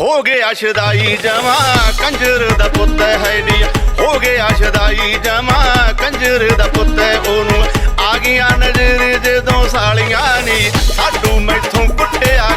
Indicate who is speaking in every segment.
Speaker 1: ਹੋ ਗਿਆ ਸ਼ਦਾਈ ਜਮਾ, ਕੰਜਰ ਦਾ ਪੁੱਤ ਹੈ ਨੀ ਹੋ ਗਿਆ ਸ਼ਦਾਈ ਜਮਾ, ਕੰਜਰ ਦਾ ਪੁੱਤ ਹੈ ਉਹਨੂੰ। ਆ ਗਿਆ ਨਜ਼ਰ ਜਦੋਂ ਸਾਲੀਆਂ ਨੀ। ਸਾਡੂ ਮੈਥੋਂ ਕੁੱਟਿਆ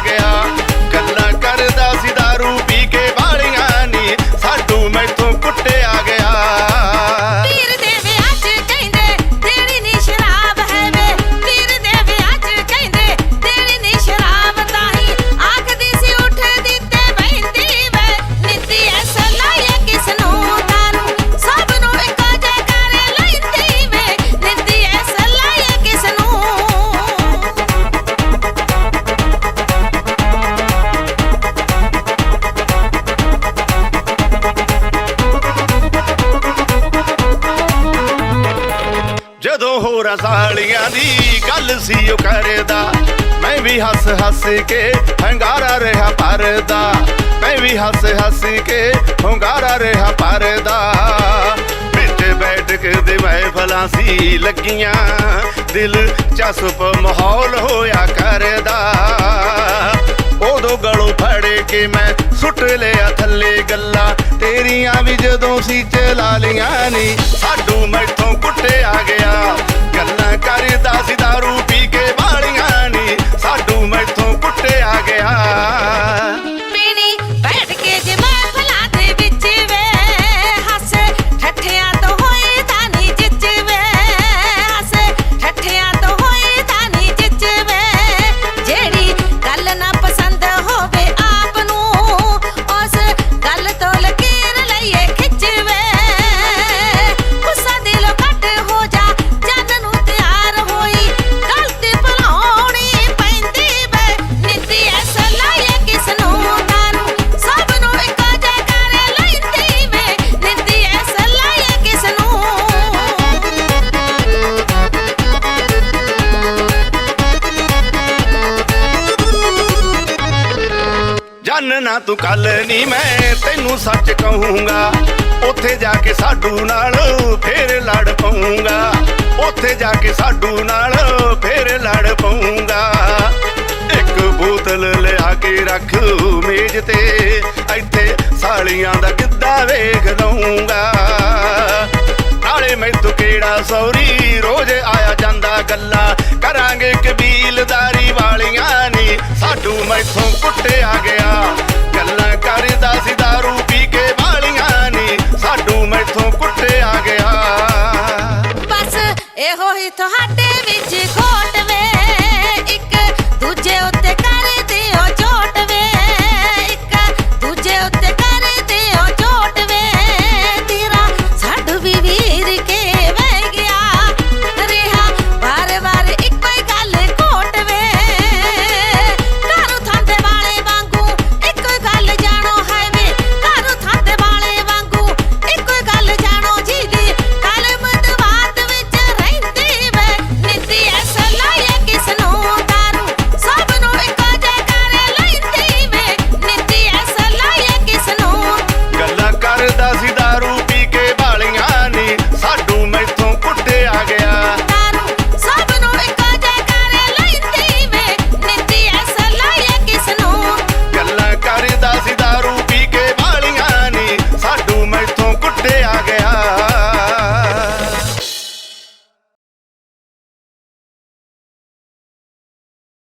Speaker 1: ਜਦੋਂ ਹੋਰਾਂ ਸਾਲੀਆਂ ਦੀ ਗੱਲ ਸੀ ਉਹ ਕਰਦਾ, ਮੈਂ ਵੀ ਹੱਸ ਹੱਸ ਕੇ ਹੰਗਾਰਾ ਰਿਹਾ ਪਰਦਾ ਮੈਂ ਵੀ ਹੱਸ ਹੱਸ ਕੇ ਹੰਗਾਰਾ ਰਿਹਾ ਪਰਦਾ ਵਿੱਚ ਬੈਠ ਕੇ ਦੇ ਮਹਿਫਲਾਂ ਸੀ ਲੱਗੀਆਂ, ਦਿਲ ਚਸਪ ਮਾਹੌਲ ਹੋਇਆ ਕਰਦਾ। ਉਦੋਂ ਗਲੋਂ ਕੇ ਮੈਂ ਸੁੱਟ ਲਿਆ ਥੱਲੇ ਗੱਲਾਂ। ਤੇਰੀਆਂ ਵੀ ਜਦੋਂ ਸੀ ਚਲਾ ਲੀਆਂ ਨੀ, ਸਾਡੂ ਮੈਥੋਂ ਕੁੱਟਿਆ ਗਿਆ। ਗੱਲਾਂ
Speaker 2: ਜਨ
Speaker 1: ਤੂੰ ਕੱਲ ਨਹੀਂ ਮੈਂ ਤੈਨੂੰ ਸੱਚ ਕਹੂੰਗਾ। ਉੱਥੇ ਜਾ ਕੇ ਸਾਡੂ ਨਾਲ ਫੇਰ ਲੜ ਪਊਂਗਾ। ਉੱਥੇ ਜਾ ਕੇ ਸਾਡੂ ਨਾਲ ਫੇਰ ਲੜ ਪਊਂਗਾ। ਇੱਕ ਬੋਤਲ ਲਿਆ ਕੇ ਰੱਖ ਮੇਜ਼ ਤੇ, ਇੱਥੇ ਸਾਲੀਆਂ ਦਾ ਗਿੱਧਾ ਵੇਖ ਲਊਂਗਾ। ਨਾਲੇ ਮੈਥੋਂ ਕਿਹੜਾ ਸੌਰੀ, ਰੋਜ਼ ਆਇਆ ਜਾਂਦਾ ਗੱਲਾਂ। ਕਰਾਂਗੇ ਕਬੀਲਦਾਰੀ ਵਾਲੀਆਂ ਨੀ ਸਾਡੂ ਮੈਥੋਂ ਕੁੱਟਿਆ ਗਿਆ।